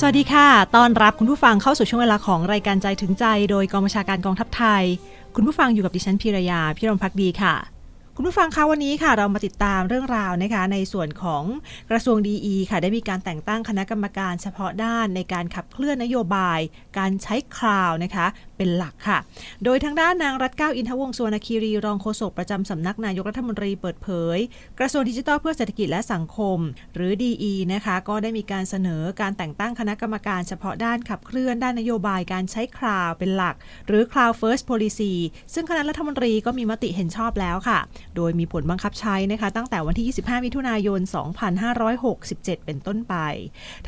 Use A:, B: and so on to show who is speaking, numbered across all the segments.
A: สวัสดีค่ะ ต้อนรับคุณผู้ฟังเข้าสู่ช่วงเวลาของรายการใจถึงใจ โดยกองบัญชาการกองทัพไทย คุณผู้ฟังอยู่กับดิฉันพีรยา พิรมพักดีค่ะ คุณผู้ฟังคะวันนี้ค่ะ เรามาติดตามเรื่องราวนะคะ ในส่วนของกระทรวงดีค่ะ ได้มีการแต่งตั้งคณะกรรมการเฉพาะด้านในการขับเคลื่อนนโยบาย การใช้คลาวนะคะ เป็นหลักค่ะ โดยทางด้านนางรัตเก้าอินทวงศ์สวรรณคีรีรองโฆษกประจำสำนักนายกรัฐมนตรีเปิดเผย กระทรวงดิจิทัลเพื่อเศรษฐกิจและสังคม หรือ DE นะคะก็ได้มีการเสนอการแต่งตั้งคณะกรรมการเฉพาะด้านขับเคลื่อนด้านนโยบายการใช้คลาวเป็นหลัก หรือ Cloud First Policy ซึ่งคณะรัฐมนตรีก็มีมติเห็นชอบแล้วค่ะ โดยมีผลบังคับใช้นะคะตั้งแต่วันที่ 25 มิถุนายน 2567 เป็นต้นไป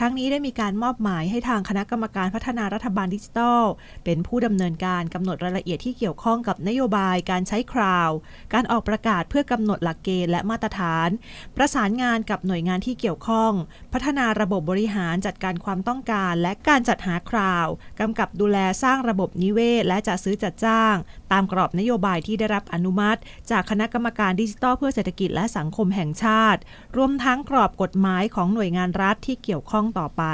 A: ทั้งนี้ได้มีการมอบหมายให้ทางคณะกรรมการพัฒนารัฐบาลดิจิทัล เป็นผู้ดำเนินการกำหนดรายละเอียดที่เกี่ยวข้องกับนโยบายการใช้คราว การออกประกาศเพื่อกำหนดหลักเกณฑ์และมาตรฐาน ประสานงานกับหน่วยงานที่เกี่ยวข้อง พัฒนาระบบบริหารจัดการความต้องการ และการจัดหาคราวกำกับดูแลสร้างระบบนิเวศ และจัดซื้อจัดจ้าง ตามกรอบนโยบายที่ได้รับอนุมัติ จากคณะกรรมการดิจิทัลเพื่อเศรษฐกิจและสังคมแห่งชาติ รวมทั้งกรอบกฎหมายของหน่วยงานรัฐที่เกี่ยวข้องต่อไป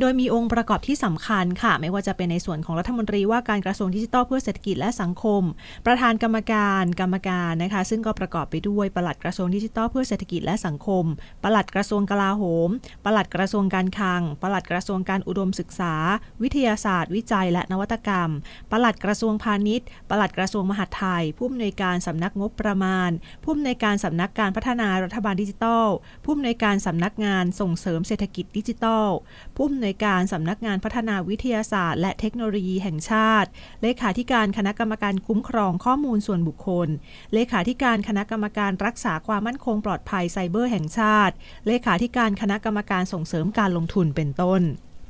A: โดยมีองค์ประกอบที่สำคัญค่ะ ไม่ว่าจะเป็นในส่วนของรัฐมนตรีว่าการกระทรวงดิจิทัลเพื่อเศรษฐกิจและสังคม ประธานกรรมการกรรมการนะคะ ซึ่งก็ประกอบไปด้วยปลัดกระทรวงดิจิทัลเพื่อเศรษฐกิจและสังคม ปลัดกระทรวงกลาโหม ปลัดกระทรวงการคลัง ปลัดกระทรวงการอุดมศึกษา วิทยาศาสตร์ วิจัย และนวัตกรรม ปลัดกระทรวงพาณิชย์ ปลัดกระทรวงมหาดไทย ผู้อำนวยการสำนักงบประมาณ ผู้อำนวยการสำนักการพัฒนารัฐบาลดิจิทัล ผู้อำนวยการสำนักงานส่งเสริมเศรษฐกิจดิจิทัล ผู้อำนวยการสำนักงานพัฒนาวิทยาศาสตร์ และเทคโนโลยีแห่งชาติ เลขาธิการคณะกรรมการคุ้มครองข้อมูลส่วนบุคคล เลขาธิการคณะกรรมการรักษาความมั่นคงปลอดภัยไซเบอร์แห่งชาติ เลขาธิการคณะกรรมการส่งเสริมการลงทุนเป็นต้น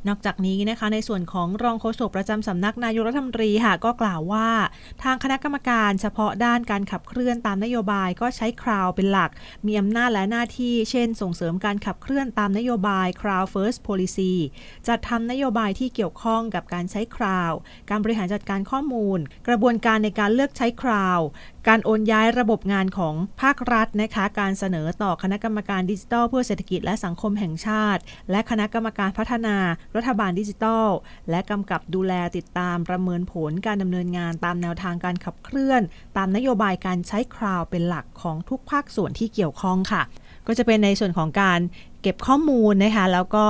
A: นอกจากนี้นะคะในส่วนของรองโฆษกประจำสำนักนายกรัฐมนตรีค่ะก็กล่าวว่า ทางคณะกรรมการเฉพาะด้านการขับเคลื่อนตามนโยบายก็ใช้คราวเป็นหลัก มีอำนาจและหน้าที่ เช่น ส่งเสริมการขับเคลื่อนตามนโยบาย Crowd First Policy จัดทำนโยบายที่เกี่ยวข้องกับการใช้คราว การบริหารจัดการข้อมูล กระบวนการในการเลือกใช้คราว การโอนย้ายระบบงานของภาครัฐนะคะ การเสนอต่อคณะกรรมการดิจิทัล เพื่อเศรษฐกิจและสังคมแห่งชาติ และคณะกรรมการพัฒนารัฐบาลดิจิทัล และกำกับดูแลติดตามประเมินผลการดำเนินงานตามแนวทางการขับเคลื่อน ตามนโยบายการใช้คราวเป็นหลักของทุกภาคส่วนที่เกี่ยวข้องค่ะ ก็จะเป็นในส่วนของการเก็บข้อมูลนะคะแล้วก็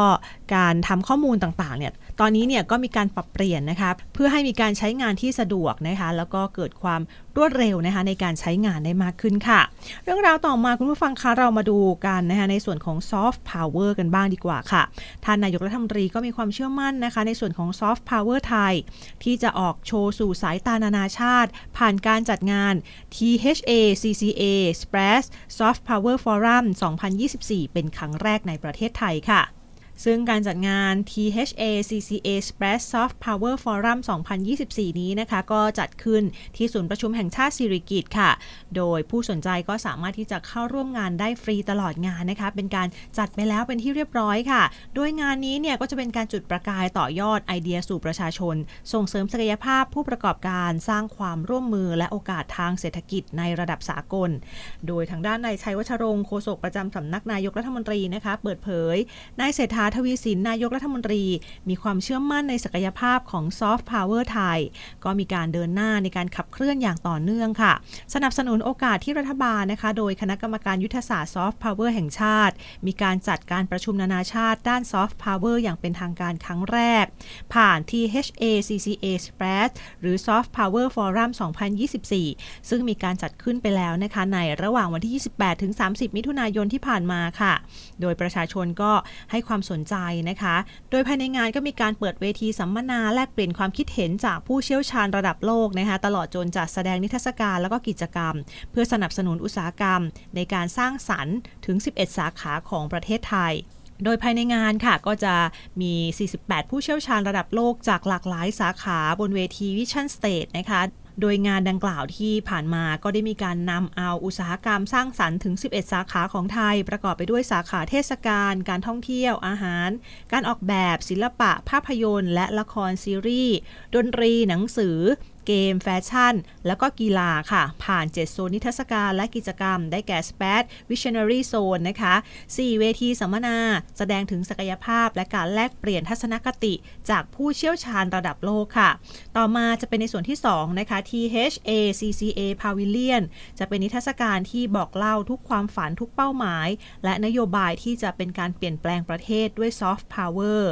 A: การทำข้อมูลต่างๆเนี่ย ตอนนี้เนี่ยก็มีการปรับเปลี่ยนนะคะเพื่อให้มีการใช้งานที่สะดวกนะคะแล้วก็เกิดความรวดเร็วนะคะในการใช้งานได้มากขึ้นค่ะ เรื่องราวต่อมาคุณผู้ฟังคะเรามาดูกันนะคะในส่วนของ soft power กันบ้างดีกว่าค่ะท่านนายกรัฐมนตรีก็มีความเชื่อมั่นนะคะ ในส่วนของ soft power ไทย ที่จะออกโชว์สู่สายตานานาชาติ ผ่านการจัดงาน THA CCA Express Soft Power Forum 2024 เป็นครั้งแรกในประเทศไทยค่ะ ซึ่งการจัดงาน THA CCA Express Soft Power Forum 2024 นี้นะคะ ก็จัดขึ้นที่ศูนย์ประชุมแห่งชาติสิริกิติ์ค่ะ โดยผู้สนใจก็สามารถที่จะเข้าร่วมงานได้ฟรีตลอดงานนะคะ เป็นการจัดไปแล้วเป็นที่เรียบร้อยค่ะ โดยงานนี้เนี่ยก็จะเป็นการจุดประกายต่อยอดไอเดียสู่ประชาชน ส่งเสริมศักยภาพผู้ประกอบการสร้างความร่วมมือและโอกาสทางเศรษฐกิจในระดับสากล โดยทางด้านนายชัยวัชรงค์โฆษกประจำสำนักนายกรัฐมนตรีนะคะ เปิดเผยนายเศรษฐาทวีสินนายกรัฐมนตรี มีความเชื่อมั่นในศักยภาพของซอฟต์พาวเวอร์ไทย ก็มีการเดินหน้าในการขับเคลื่อนอย่างต่อเนื่องค่ะ สนับสนุนโอกาสที่รัฐบาลนะคะ โดยคณะกรรมการยุทธศาสตร์ซอฟต์พาวเวอร์แห่งชาติ มีการจัดการประชุมนานาชาติด้านซอฟต์พาวเวอร์อย่างเป็นทางการครั้งแรก ผ่าน THA CCA Express หรือ Soft Power Forum 2024 ซึ่งมีการจัดขึ้นไปแล้วนะคะในระหว่างวันที่ 28ถึง30 มิถุนายนที่ผ่านมาค่ะ โดยประชาชนก็ให้ความสนใจนะคะ โดยภายในงานก็มีการเปิดเวทีสัมมนาแลกเปลี่ยนความคิดเห็นจากผู้เชี่ยวชาญระดับโลกนะคะ ตลอดจนจัดแสดงนิทรรศการแล้วก็กิจกรรม เพื่อสนับสนุนอุตสาหกรรม ในการสร้างสรรค์ถึง 11 สาขาของประเทศไทยโดยภายในงานค่ะก็จะมี 48 ผู้เชี่ยวชาญระดับโลกจากหลากหลายสาขาบนเวที Vision Stage นะคะ โดยงานดังกล่าวที่ผ่านมาก็ได้มีการนำเอาอุตสาหกรรมสร้างสรรค์ถึง 11 สาขาของไทย ประกอบไปด้วยสาขาเทศกาล การท่องเที่ยว อาหาร การออกแบบ ศิลปะ ภาพยนตร์ และละครซีรีส์ ดนตรี หนังสือ เกม แฟชั่น แล้วก็กีฬาค่ะ ผ่าน 7 โซนนิทรรศการและกิจกรรม ได้แก่ SPAT Visionary Zone นะคะ 4 เวทีสัมมนา แสดงถึงศักยภาพและการแลกเปลี่ยนทัศนคติ จากผู้เชี่ยวชาญระดับโลกค่ะ ต่อมาจะเป็นในส่วนที่ 2 นะคะ THACCA Pavilion จะเป็นนิทรรศการที่บอกเล่าทุกความฝันทุกเป้าหมาย และนโยบายที่จะเป็นการเปลี่ยนแปลงประเทศด้วย Soft Power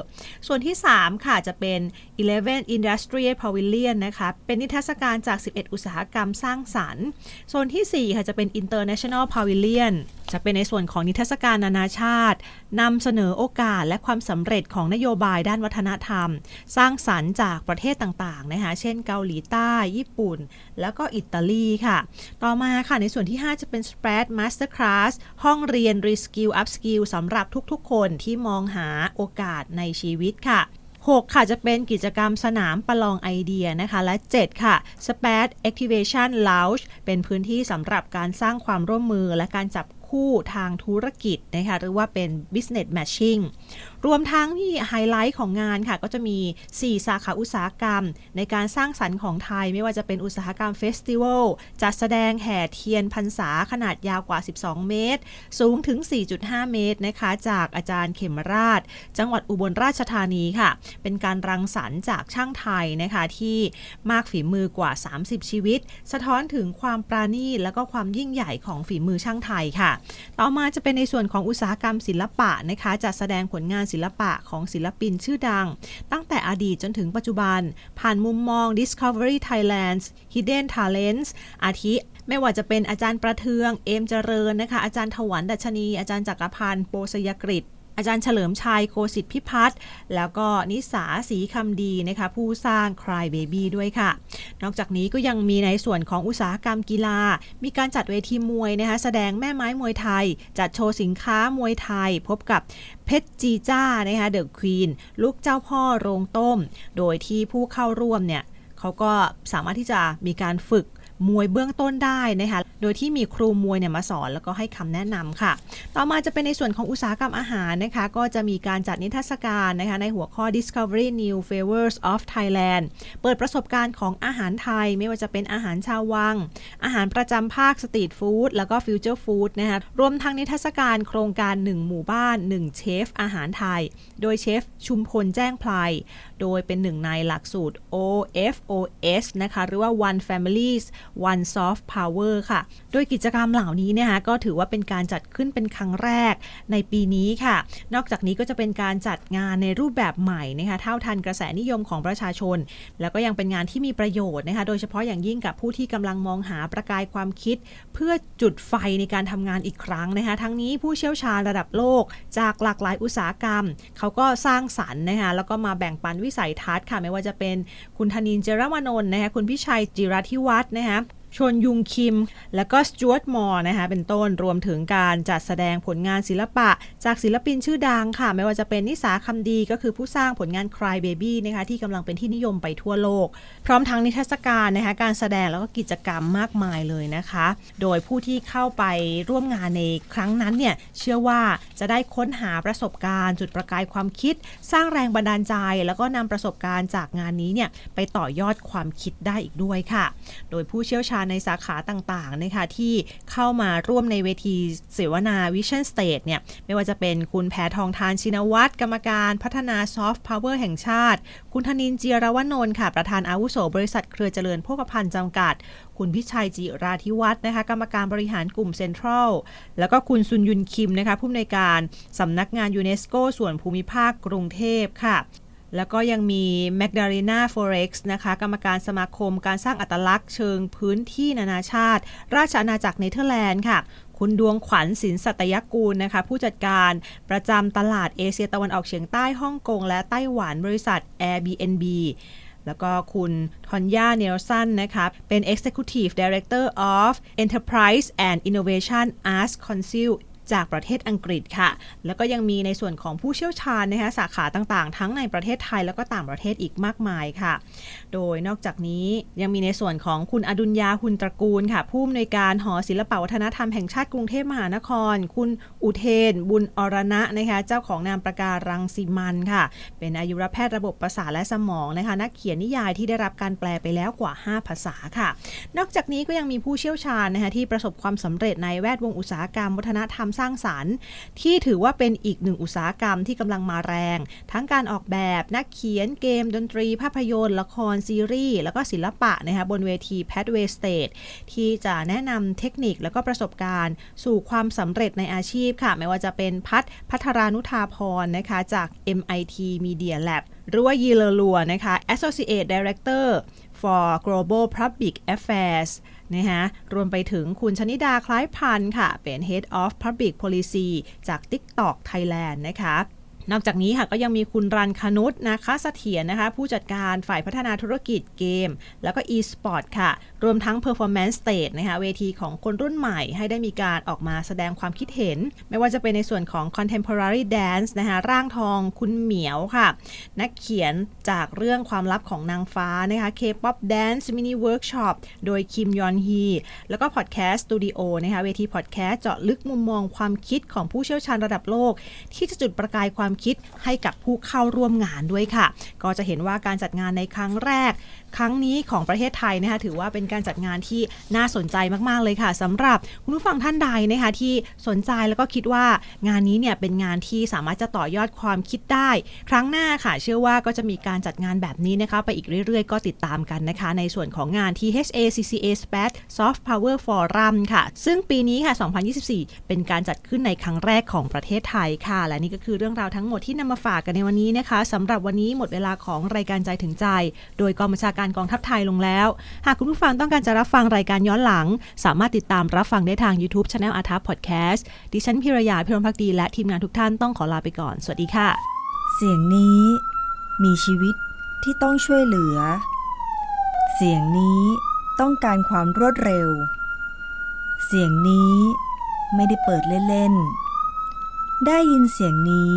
A: ส่วนที่ 3 ค่ะจะเป็น 11 Industrial Pavilion นะคะเป็นนิทรรศการจาก 11 อุตสาหกรรมสร้างสรรค์ โซนที่ 4 ค่ะ จะเป็น International Pavilion จะเป็นในส่วนของนิทรรศการนานาชาตินำเสนอโอกาสและความสำเร็จของนโยบายด้านวัฒนธรรม สร้างสรรค์จากประเทศต่างๆนะคะเช่นเกาหลีใต้ ญี่ปุ่น แล้วก็อิตาลีค่ะ ต่อมาค่ะในส่วนที่ 5 จะเป็น Spread Masterclass ห้องเรียน Reskill Upskill สำหรับทุกๆ คนที่มองหาโอกาสในชีวิตค่ะ 6 ค่ะจะเป็นกิจกรรมสนามประลองไอเดียนะคะ และ 7 ค่ะ SPAD Activation Lounge เป็นพื้นที่สำหรับการสร้างความร่วมมือและการจับ คู่ทางธุรกิจนะคะหรือว่าเป็น business matching รวมทั้งที่ไฮไลท์ของงานค่ะ ก็จะมี 4 สาขาอุตสาหกรรม ในการสร้างสรรค์ของไทย ไม่ว่าจะเป็นอุตสาหกรรมเฟสติวัลจัดแสดงแห่เทียนพรรษาขนาดยาวกว่า 12 เมตร สูงถึง 4.5 เมตรนะคะ จากอาจารย์เขมราช จังหวัดอุบลราชธานีค่ะ เป็นการรังสรรค์จากช่างไทยนะคะที่มากฝีมือกว่า 30 ชีวิต สะท้อนถึงความปราณีตและก็ความยิ่งใหญ่ของฝีมือช่างไทยค่ะต่อมาจะเป็นในส่วนของอุตสาหกรรมศิลปะนะคะจัดแสดงผลงานศิลปะของศิลปินชื่อดัง ตั้งแต่อดีตจนถึงปัจจุบัน ผ่านมุมมอง Discovery Thailand's Hidden Talents อาทิไม่ว่าจะเป็นอาจารย์ประเทือง เอมเจริญนะคะ อาจารย์ถวันดัชนี อาจารย์จักรพันธ์ โปสยกฤต อาจารย์เฉลิมชัยโคสิทธิพิพัฒน์แล้วก็นิสาสีคำดีนะคะผู้สร้าง Cry Baby ด้วยค่ะ นอกจากนี้ก็ยังมีในส่วนของอุตสาหกรรมกีฬา มีการจัดเวทีมวยนะคะแสดงแม่ไม้มวยไทย จัดโชว์สินค้ามวยไทย พบกับเพชรจีจ้านะคะเดอะควีนลูกเจ้าพ่อโรงต้ม โดยที่ผู้เข้าร่วมเนี่ยเขาก็สามารถที่จะมีการฝึก มวยเบื้องต้นได้นะคะ โดยที่มีครูมวยเนี่ยมาสอนแล้วก็ให้คำแนะนำค่ะ ต่อมาจะเป็นในส่วนของอุตสาหกรรมอาหารนะคะ ก็จะมีการจัดนิทรรศการนะคะในหัวข้อ Discovery New Flavors of Thailand เปิดประสบการณ์ของอาหารไทย ไม่ว่าจะเป็นอาหารชาววัง อาหารประจำภาคสตรีทฟู้ดแล้วก็ฟิวเจอร์ฟู้ดนะคะรวมทั้งนิทรรศการโครงการ 1 หมู่บ้าน 1 เชฟ อาหารไทย โดยเชฟชุมพลแจ้งพลายโดยเป็นหนึ่งในหลักสูตร OFOS นะคะหรือว่า One Families One Soft Power ค่ะ โดยกิจกรรมเหล่านี้นะคะก็ถือว่าเป็นการจัดขึ้นเป็นครั้งแรกในปีนี้ค่ะ นอกจากนี้ก็จะเป็นการจัดงานในรูปแบบใหม่นะคะเท่าทันกระแสนิยมของประชาชน แล้วก็ยังเป็นงานที่มีประโยชน์นะคะโดยเฉพาะอย่างยิ่งกับผู้ที่กำลังมองหาประกายความคิด เพื่อจุดไฟในการทำงานอีกครั้งนะคะทั้งนี้ผู้เชี่ยวชาญระดับโลก จากหลากหลายอุตสาหกรรม เขาก็สร้างสรรค์นะคะแล้วก็มาแบ่งปันวิสัยทัศน์ค่ะไม่ว่าจะเป็นคุณธนินเจรมานนท์นะคะคุณพิชัยจิรธิวัฒน์นะคะ ชนยุงคิม และก็สจวตมอร์นะคะเป็นต้นรวมถึงการจัดแสดงผลงานศิลปะ จากศิลปินชื่อดังค่ะ ไม่ว่าจะเป็นนิสาคำดีก็คือผู้สร้างผลงาน Cry Baby นะคะที่กำลังเป็นที่นิยมไปทั่วโลก พร้อมทั้งนิทรรศการนะคะการแสดงแล้วก็กิจกรรมมากมายเลยนะคะ โดยผู้ที่เข้าไปร่วมงานในครั้งนั้นเนี่ยเชื่อว่าจะได้ค้นหาประสบการณ์จุดประกายความคิด สร้างแรงบันดาลใจ แล้วก็นำประสบการณ์จากงานนี้เนี่ยไปต่อยอดความคิดได้อีกด้วยค่ะ โดยผู้เชี่ยวชาญในสาขาต่างๆนะคะที่เข้ามาร่วมในเวทีเสวนา Vision State เนี่ยไม่ว่าจะเป็นคุณแพทองทานชินวัตรกรรมการพัฒนาซอฟต์พาวเวอร์แห่งชาติ คุณธนินเจียรวนนท์ค่ะ ประธานอาวุโสบริษัทเครือเจริญโภคภัณฑ์จำกัด คุณพิชัยจิราธิวัฒน์นะคะ กรรมการบริหารกลุ่มเซ็นทรัล แล้วก็คุณซุนยุนคิมนะคะผู้อำนวยการสำนักงานยูเนสโกส่วนภูมิภาคกรุงเทพค่ะ แล้วก็ยังมี m a g d a l e n a Forex นะคะ กรรมการสมาคมการสร้างอัตลักษณ์เชิงพื้นที่นานาชาติ ราชอาณาจักรเนเธอร์แลนด์ค่ะ คุณดวงขวัญสินสัตยกูลนะคะ ผู้จัดการประจำตลาดเอเชียตะวันออกเฉียงใต้ฮ่องกง และไต้หวันบริษัท Airbnb แล้วก็คุณทอนยาเนลสันนะคะ เป็น Executive Director of Enterprise and Innovation Arts Council จากประเทศอังกฤษค่ะ แล้วก็ยังมีในส่วนของผู้เชี่ยวชาญนะคะสาขาต่างๆ ทั้งในประเทศไทยแล้วก็ต่างประเทศอีกมากมายค่ะ โดยนอกจากนี้ยังมีในส่วนของคุณอดุลยาหุนตระกูลค่ะ ผู้อำนวยการหอศิลปวัฒนธรรมแห่งชาติกรุงเทพมหานคร คุณอุเทน บุญอรณะนะคะเจ้าของนามประการังสีมันค่ะ เป็นอายุรแพทย์ระบบประสาทและสมองนะคะนักเขียนนิยายที่ได้รับการแปลไปแล้วกว่า 5 ภาษาค่ะ นอกจากนี้ก็ยังมีผู้เชี่ยวชาญนะคะที่ประสบความสำเร็จในแวดวงอุตสาหกรรมวัฒนธรรมสร้างสรรค์ ที่ถือว่าเป็นอีกหนึ่งอุตสาหกรรมที่กำลังมาแรง ทั้งการออกแบบนักเขียนเกมดนตรี ภาพยนตร์ ละครซีรีส์แล้วก็ศิลปะนะคะบนเวที Pathway Stage ที่จะแนะนำเทคนิคแล้วก็ประสบการณ์ สู่ความสำเร็จในอาชีพค่ะ ไม่ว่าจะเป็นพัฒพัทรานุธาพรนะคะจาก MIT Media Lab หรือว่ายีเลลัวนะคะ Associate Director for Global Public Affairs นะคะรวมไปถึงคุณชนิดาคล้ายพันธ์ค่ะ เป็น Head of Public Policy จาก TikTok Thailand นะคะ นอกจากนี้ค่ะก็ยังมีคุณรันคนุษนะคะเสถียรนะคะ ผู้จัดการฝ่ายพัฒนาธุรกิจเกม แล้วก็ e-sport ค่ะ รวมทั้ง performance stage นะคะเวทีของคนรุ่นใหม่ให้ได้มีการออกมาแสดงความคิดเห็น ไม่ว่าจะเป็นในส่วนของ contemporary dance นะคะร่างทองคุณเหมียวค่ะ นักเขียนจากเรื่องความลับของนางฟ้านะคะ K-pop dance mini workshop โดยคิมยอนฮี แล้วก็ podcast studio นะคะเวที podcast เจาะลึกมุมมองความคิดของผู้เชี่ยวชาญระดับโลก ที่จะจุดประกายความคิดให้กับผู้เข้าร่วมงานด้วยค่ะ ก็จะเห็นว่าการจัดงานในครั้งแรก ครั้งนี้ของประเทศไทยนะคะถือว่าเป็นการจัดงานที่น่าสนใจมาก ๆ เลยค่ะสำหรับคุณผู้ฟังท่านใดนะคะที่สนใจแล้วก็คิดว่างานนี้เนี่ยเป็นงานที่สามารถจะต่อยอดความคิดได้ ครั้งหน้าค่ะ เชื่อว่าก็จะมีการจัดงานแบบนี้นะคะไปอีกเรื่อย ๆ ก็ติดตามกันนะคะ ในส่วนของงาน THA CCA SPAT Soft Power Forum ค่ะ ซึ่งปีนี้ค่ะ 2024 เป็นการจัดขึ้นในครั้งแรกของประเทศไทยค่ะ และนี่ก็คือเรื่องราวทั้งหมดที่นำมาฝากกันในวันนี้นะคะสำหรับวันนี้หมดเวลาของรายการใจถึงใจ โดยกองบัญชาการกองทัพไทยลงแล้ว หากคุณผู้ฟังต้องการจะรับฟังรายการย้อนหลัง สามารถติดตามรับฟังได้ทาง YouTube Channel อาทัพพอดแคสต์ดิฉันพิรยาพิรมพักดีและทีมงานทุกท่านต้องขอลาไปก่อน สวัสดีค่ะ
B: เสียงนี้มีชีวิตที่ต้องช่วยเหลือ เสียงนี้ต้องการความรวดเร็ว เสียงนี้ไม่ได้เปิดเล่นๆ ได้ยินเสียงนี้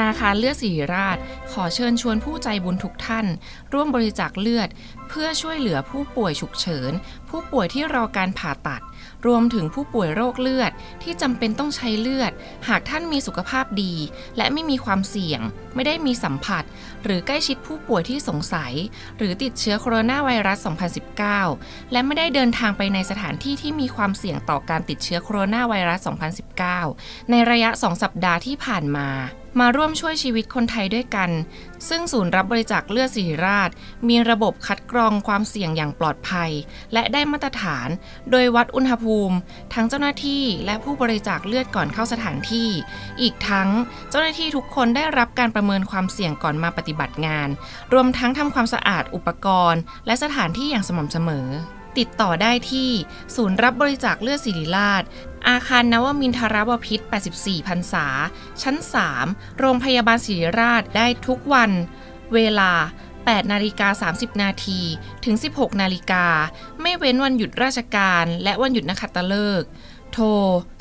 C: นาคารเลือดศิริราช ขอเชิญชวนผู้ใจบุญทุกท่าน ร่วมบริจาคเลือด เพื่อช่วยเหลือผู้ป่วยฉุกเฉิน ผู้ป่วยที่รอการผ่าตัด รวมถึงผู้ป่วยโรคเลือดที่จำเป็นต้องใช้เลือด หากท่านมีสุขภาพดี และไม่มีความเสี่ยง ไม่ได้มีสัมผัส หรือใกล้ชิดผู้ป่วยที่สงสัย หรือติดเชื้อโคโรนาไวรัส 2019 และไม่ได้เดินทางไปในสถานที่ที่มีความเสี่ยงต่อการติดเชื้อโคโรนาไวรัส 2019 ในระยะ 2 สัปดาห์ที่ผ่านมา มาร่วมช่วยชีวิตคนไทยด้วยกัน ซึ่งศูนย์รับบริจาคเลือดศิริราช มีระบบคัดกรองความเสี่ยงอย่างปลอดภัย และได้มาตรฐาน โดยวัดอุณหภูมิ ทั้งเจ้าหน้าที่และผู้บริจาคเลือดก่อนเข้าสถานที่ อีกทั้งเจ้าหน้าที่ทุกคนได้รับการประเมินความเสี่ยงก่อนมาปฏิบัติงาน รวมทั้งทำความสะอาดอุปกรณ์ และสถานที่อย่างสม่ำเสมอ ติดต่อได้ที่ ศูนย์รับบริจาคเลือดศิริราช อาคารนวมินทรบพิษ 84 พรรษา ชั้น 3 โรงพยาบาลศิริราชได้ทุกวัน เวลา 8 นาฬิกา 30 นาทีถึง 16 นาฬิกา ไม่เว้นวันหยุดราชการและวันหยุดนักขัตฤกษ์โทร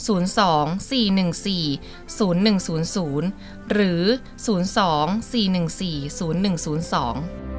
C: 02 414 0100 หรือ 02 414 0102